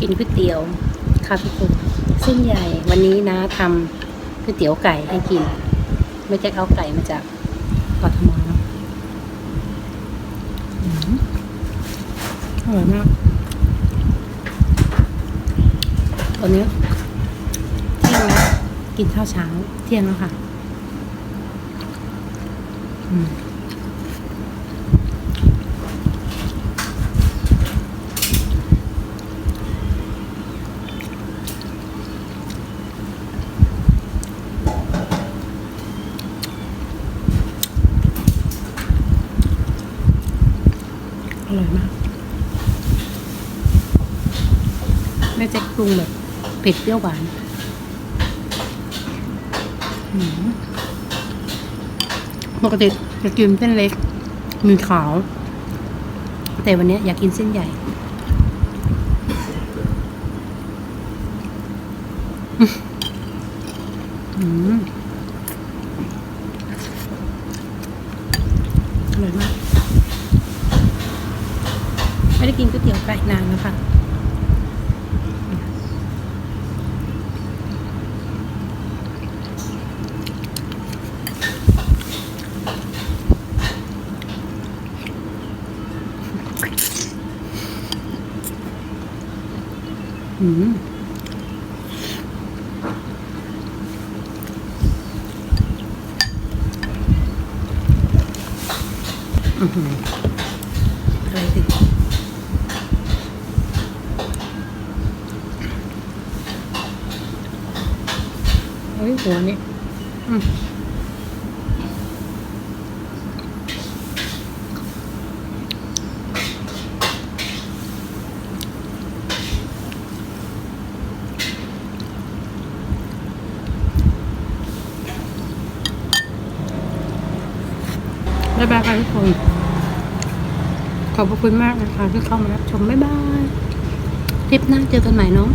กินก๋วยเตี๋ยวค่ะทุกคนเส้นใหญ่วันนี้นะทำก๋วยเตี๋ยวไก่ให้กิน ไม่ใช่เอาไก่มาจากกทมเนาะอืมอร่อยมากตอนนี้เที่ยงแล้วกินข้าวเช้าเที่ยงแล้วค่ะ อืม อร่อยมาก แม่แจ็คปรุงแบบเผ็ดเปรี้ยวหวานปกติจะกินเส้นเล็ก มีขาว แต่วันนี้อยากกินเส้นใหญ่ อืมอร่อยมาก ไม่ได้กินก๋วยเตี๋ยวไก่นานแล้วค่ะอืมอือหืออะไรติด เฮ้ยหัวนี่อืมบ๊ายบายค่ะทุกคน ขอบคุณมากนะคะที่เข้ามารับชม บ๊ายบายทริปหน้าเจอกันใหม่เนาะ